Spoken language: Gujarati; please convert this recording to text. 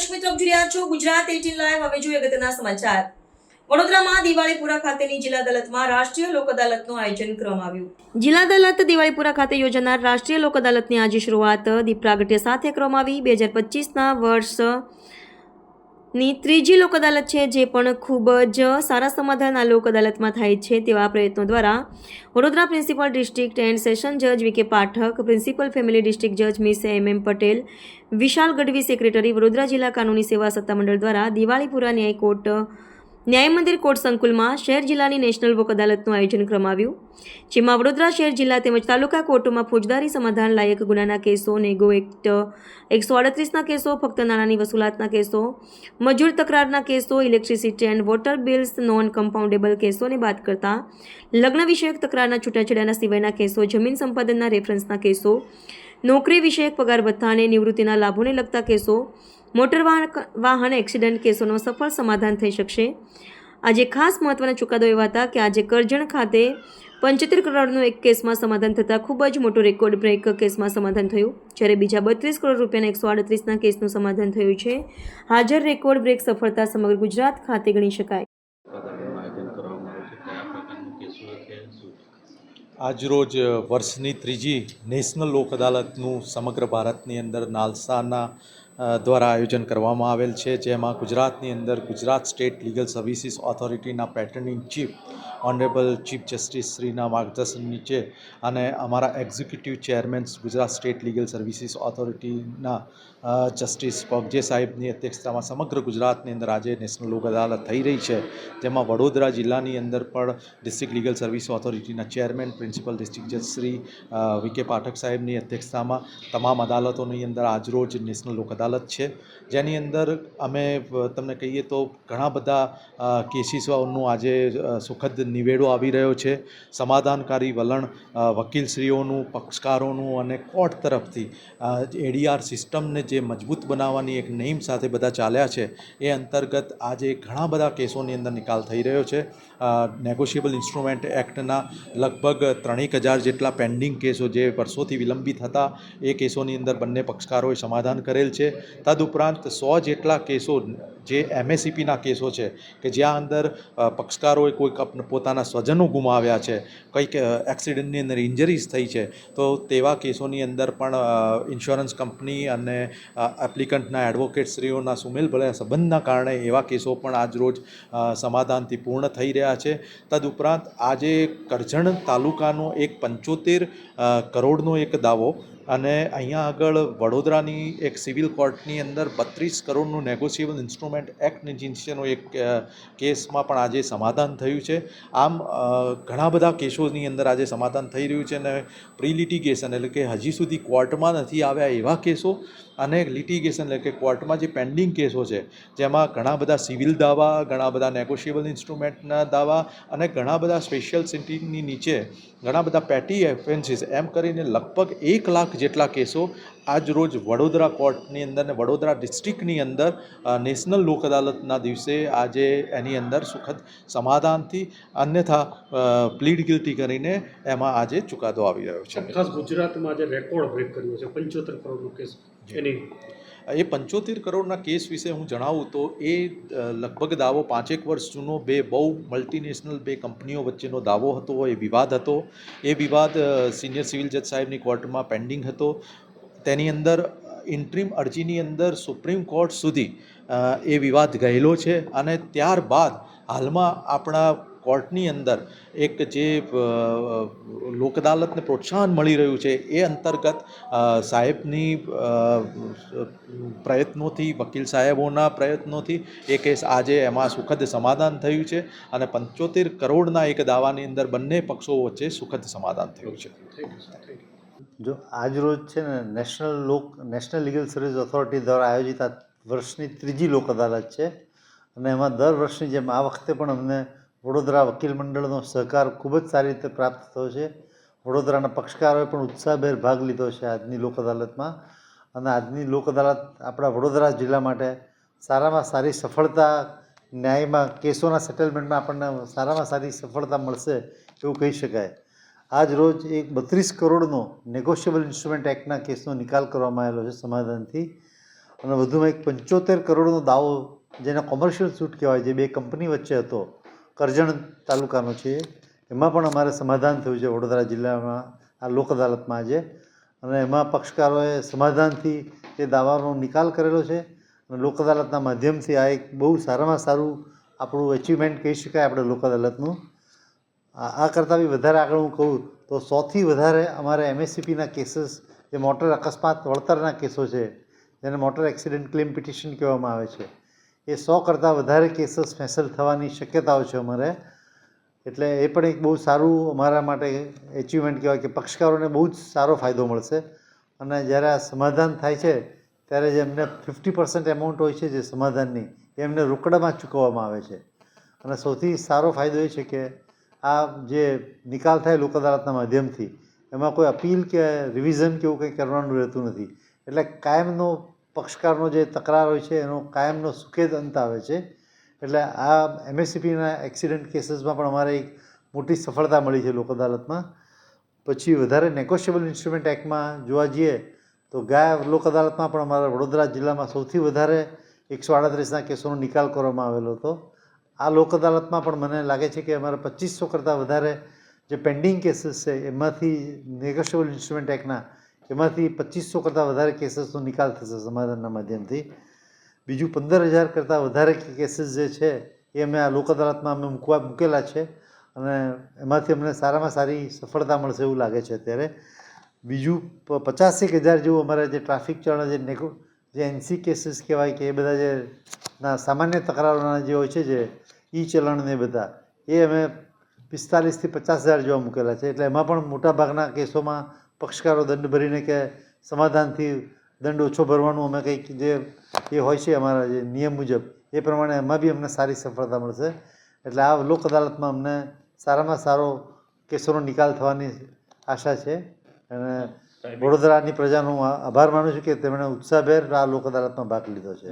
દર્શક મિત્રો જોઈ રહ્યા છો ગુજરાત 18 લાઈવ. હવે જોઈએ અગત્યના સમાચાર. વડોદરામાં દિવાળીપુરા ખાતેની જિલ્લા અદાલતમાં રાષ્ટ્રીય લોક અદાલતનું આયોજન કરવામાં આવ્યું. જિલ્લા અદાલત દિવાળીપુરા ખાતે યોજાનાર રાષ્ટ્રીય લોક અદાલતની આજે શરૂઆત દીપ સાથે કરવામાં આવી. બે હજાર પચીસના વર્ષ ની ત્રીજી લોક અદાલત છે, જે પણ ખૂબ જ સારા સમાધાન આ લોક અદાલતમાં થાય છે તેવા પ્રયત્નો દ્વારા Vadodara principal district and session જજ વી કે પાઠક, પ્રિન્સિપલ ફેમિલી ડિસ્ટ્રિક્ટ જજ મિસ એમ એમ પટેલ, વિશાલ ગઢવી સેક્રેટરી વડોદરા જિલ્લા કાનૂની સેવા સત્તામંડળ દ્વારા દિવાળીપુરા ન્યાય કોર્ટ ન્યાય મંદિર કોર્ટ સંકુલમાં શહેર જિલ્લાની નેશનલ લોક અદાલતનું આયોજન કરવામાં જેમાં વડોદરા શહેર જિલ્લા તેમજ તાલુકા કોર્ટોમાં ફોજદારી સમાધાન લાયક ગુનાના કેસો નેગો એક્ટ એકસો અડત્રીસના કેસો, ફક્ત નાણાંની વસૂલાતના કેસો, મજૂર તકરારના કેસો, electricity and water bills, non compoundable કેસોને બાદ કરતા લગ્ન વિષયક તકરારના છૂટાછેડાના સિવાયના કેસો, જમીન સંપાદનના રેફરન્સના કેસો, નોકરી વિષયક પગાર ભથ્થા અને નિવૃત્તિના લાભોને લગતા કેસો મોટર વાહન એક્સિડન્ટ કેસોનો સફળ સમાધાન થઈ શકશે. આજે ખાસ મહત્વના ચુકાદો એવા હતા કે આજે કરજણ ખાતે પંચોતેર કરોડનું એક કેસમાં સમાધાન થતાં ખૂબ જ મોટો રેકોર્ડ બ્રેક કેસમાં સમાધાન થયું, જ્યારે બીજા બત્રીસ કરોડ રૂપિયાના એકસો આડત્રીસના કેસનું સમાધાન થયું છે. હાજર રેકોર્ડ બ્રેક સફળતા સમગ્ર ગુજરાત ખાતે ગણી શકાય. આજરોજ વર્ષની ત્રીજી નેશનલ લોક અદાલતનું સમગ્ર ભારતની અંદર નાલસાના દ્વારા આયોજન કરવામાં આવેલ છે, જેમાં ગુજરાતની અંદર Gujarat state legal services ઓથોરિટીના patron chief honourable chief justice શ્રીના માર્ગદર્શન નીચે અને અમારા executive chairman Gujarat state legal services ઓથોરિટીના justice પગજે સાહેબની અધ્યક્ષતામાં સમગ્ર ગુજરાતની અંદર આજે નેશનલ લોક અદાલત થઈ રહી છે. જેમાં વડોદરા જિલ્લાની અંદર પણ ડિસ્ટ્રિક્ટ લીગલ સર્વિસ ઓથોરિટીના ચેરમેન પ્રિન્સિપલ ડિસ્ટ્રિક્ટ જજ શ્રી વિકે પાઠક સાહેબની અધ્યક્ષતામાં તમામ અદાલતોની અંદર આજરોજ નેશનલ લોક અદાલત છે. જેની અંદર અમે તમને કહીએ તો ઘણા બધા કેસીસોનું આજે સુખદ નિવેડો આવી રહ્યો છે. સમાધાનકારી વલણ વકીલશ્રીઓનું, પક્ષકારોનું અને કોર્ટ તરફથી એડીઆર સિસ્ટમને જે મજબૂત બનાવવાની એક નેમ સાથે બધા ચાલ્યા છે, એ અંતર્ગત આજે ઘણા બધા કેસોની અંદર નિકાલ થઈ રહ્યો છે. નેગોશિયેબલ ઇન્સ્ટ્રુમેન્ટ એક્ટના લગભગ ત્રણેક હજાર જેટલા પેન્ડિંગ કેસો જે વર્ષોથી વિલંબિત હતા, એ કેસોની અંદર બંને પક્ષકારોએ સમાધાન કરેલ છે. તદુપરાંત સો જેટલા કેસો જે એમએસસીપીના કેસો છે, કે જ્યાં અંદર પક્ષકારોએ અપ- પોતાના સ્વજનો ગુમાવ્યા છે, કંઈક એક્સિડન્ટની અંદર ઇન્જરીઝ થઈ છે, તો તેવા કેસોની અંદર પણ ઇન્સ્યોરન્સ કંપની અને એપ્લિકન્ટના એડવોકેટશ્રીઓના સુમેલ ભળ્યા સંબંધના કારણે એવા કેસો પણ આજરોજ સમાધાનથી પૂર્ણ થઈ રહ્યા છે. તદુપરાંત આજે કરજણ તાલુકાનો એક પંચોતેર કરોડનો એક દાવો અને અહીંયા આગળ વડોદરાની એક સિવિલ કોર્ટની અંદર બત્રીસ કરોડનું નેગોશિયેબલ ઇન્સ્ટ્રુમેન્ટ એક્ટ નીચેનો એક કેસમાં પણ આજે સમાધાન થયું છે. આમ ઘણા બધા કેસોની અંદર આજે સમાધાન થઈ રહ્યું છે અને પ્રી લિટિગેશન એટલે કે હજી સુધી કોર્ટમાં નથી આવ્યા એવા કેસો અને લિટિગેશન એટલે કે કોર્ટમાં જે પેન્ડિંગ કેસો છે, જેમાં ઘણા બધા સિવિલ દાવા, ઘણા બધા નેગોશિયેબલ ઇન્સ્ટ્રુમેન્ટના દાવા અને ઘણા બધા સ્પેશિયલ સિટીની નીચે ઘણા બધા પેટી એફેન્સીસ એમ કરીને લગભગ એક લાખ જેટલા કેસો આજ રોજ વડોદરા કોર્ટની અંદર ને વડોદરા ડિસ્ટ્રિક્ટની અંદર નેશનલ લોક અદાલતના દિવસે આજે એની અંદર સુખદ સમાધાનથી અન્યથા પ્લીડ ગિલ્ટી કરીને એમાં આજે ચુકાદો આવી રહ્યો છે. ખાસ ગુજરાતમાં આજે રેકોર્ડ બ્રેક કર્યો છે પંચોતેર કરોડનો કેસ એની એ પંચોતેર કરોડના કેસ વિશે હું જણાવું તો એ લગભગ દાવો પાંચેક વર્ષ જૂનો બે બહુ મલ્ટીનેશનલ બે કંપનીઓ વચ્ચેનો દાવો હતો, એ વિવાદ હતો. એ વિવાદ સિનિયર સિવિલ જજ સાહેબની કોર્ટમાં પેન્ડિંગ હતો. તેની અંદર ઇન્ટ્રીમ અરજીની અંદર સુપ્રીમ કોર્ટ સુધી એ વિવાદ ગયેલો છે. અને ત્યારબાદ હાલમાં આપણા કોર્ટની અંદર એક જે લોક અદાલતને પ્રોત્સાહન મળી રહ્યું છે, એ અંતર્ગત સાહેબની પ્રયત્નોથી, વકીલ સાહેબોના પ્રયત્નોથી એ કેસ આજે એમાં સુખદ સમાધાન થયું છે અને પંચોતેર કરોડના એક દાવાની અંદર બંને પક્ષો વચ્ચે સુખદ સમાધાન થયું છે. જો આજ રોજ છે ને national Lok, national legal service authority દ્વારા આયોજિત આ વર્ષની ત્રીજી લોક અદાલત છે અને એમાં દર વર્ષની જેમ આ વખતે પણ અમને વડોદરા વકીલ મંડળનો સહકાર ખૂબ જ સારી રીતે પ્રાપ્ત થયો છે. વડોદરાના પક્ષકારોએ પણ ઉત્સાહભેર ભાગ લીધો છે આજની લોક અદાલતમાં. અને આજની લોક અદાલત આપણા વડોદરા જિલ્લા માટે સારામાં સારી સફળતા, ન્યાયમાં કેસોના સેટલમેન્ટમાં આપણને સારામાં સારી સફળતા મળશે એવું કહી શકાય. આજ રોજ એક બત્રીસ કરોડનો નેગોશિયેબલ ઇન્સ્ટ્રુમેન્ટ એક્ટના કેસનો નિકાલ કરવામાં આવેલો છે સમાધાનથી. અને વધુમાં એક પંચોતેર કરોડનો દાવો, જેને કોમર્શિયલ સૂટ કહેવાય, જે બે કંપની વચ્ચે હતો કરજણ તાલુકાનો છે. એમાં પણ અમારે સમાધાન થયું છે વડોદરા જિલ્લામાં, આ લોક અદાલતમાં આજે. અને એમાં પક્ષકારોએ સમાધાનથી એ દાવાનો નિકાલ કરેલો છે. અને લોક અદાલતના માધ્યમથી આ એક બહુ સારામાં સારું આપણું અચીવમેન્ટ કહી શકાય આપણે લોક અદાલતનું. આ કરતાં બી વધારે આગળ હું કહું તો સૌથી વધારે અમારે એમએસસીપીના કેસીસ જે મોટર અકસ્માત વળતરના કેસો છે, જેને મોટર એક્સિડન્ટ ક્લેમ પિટિશન કહેવામાં આવે છે. એ સો કરતાં વધારે કેસીસ ફેસલ થવાની શક્યતાઓ છે અમારે. એટલે એ પણ એક બહુ સારું અમારા માટે એચિવમેન્ટ કહેવાય કે પક્ષકારોને બહુ જ સારો ફાયદો મળશે. અને જ્યારે આ સમાધાન થાય છે, ત્યારે જે એમને ફિફ્ટી પર્સન્ટ એમાઉન્ટ હોય છે જે સમાધાનની, એ એમને રોકડામાં ચૂકવવામાં આવે છે. અને સૌથી સારો ફાયદો એ છે કે આ જે નિકાલ થાય લોક અદાલતના માધ્યમથી, એમાં કોઈ અપીલ કે રિવિઝન કે એવું કંઈ કરવાનું રહેતું નથી. એટલે કાયમનો પક્ષકારનો જે તકરાર હોય છે, એનો કાયમનો સુખેદ અંત આવે છે. એટલે આ એમએસસીપીના એક્સિડન્ટ કેસીસમાં પણ અમારે એક મોટી સફળતા મળી છે લોક અદાલતમાં. પછી વધારે નેગોશિયેબલ ઇન્સ્ટ્રુમેન્ટ એક્ટમાં જોવા જઈએ તો ગયા લોક અદાલતમાં પણ અમારા વડોદરા જિલ્લામાં સૌથી વધારે એકસો આડત્રીસના કેસોનો નિકાલ કરવામાં આવેલો હતો. આ લોક અદાલતમાં પણ મને લાગે છે કે અમારા પચીસો કરતાં વધારે જે પેન્ડિંગ કેસીસ છે, એમાંથી નેગોશિયેબલ ઇન્સ્ટ્રુમેન્ટ એક્ટના એમાંથી પચીસો કરતાં વધારે કેસીસનો નિકાલ થશે સમાધાનના માધ્યમથી. બીજું પંદર હજાર કરતાં વધારે કેસીસ જે છે, એ અમે આ લોક અદાલતમાં અમે મૂકવા, મૂકેલા છે અને એમાંથી અમને સારામાં સારી સફળતા મળશે એવું લાગે છે અત્યારે. બીજું પચાસેક હજાર જેવું અમારે જે ટ્રાફિક ચલણ જે નેગો, જે એનસી કેસીસ કહેવાય કે એ બધા જે ના, સામાન્ય તકરારોના જે હોય છે જે ઈ ચલણ ને બધા, એ અમે પિસ્તાલીસથી પચાસ હજાર જેવા મૂકેલા છે. એટલે એમાં પણ મોટાભાગના કેસોમાં પક્ષકારો દંડ ભરીને કે સમાધાનથી દંડ ઓછો ભરવાનું અમે કંઈક જે એ હોય છે અમારા જે નિયમ મુજબ એ પ્રમાણે એમાં બી અમને સારી સફળતા મળશે. એટલે આ લોક અદાલતમાં અમને સારામાં સારો કેસોનો નિકાલ થવાની આશા છે. અને વડોદરાની પ્રજાનો હું આભાર માનું છું કે તેમણે ઉત્સાહભેર આ લોક અદાલતમાં ભાગ લીધો છે.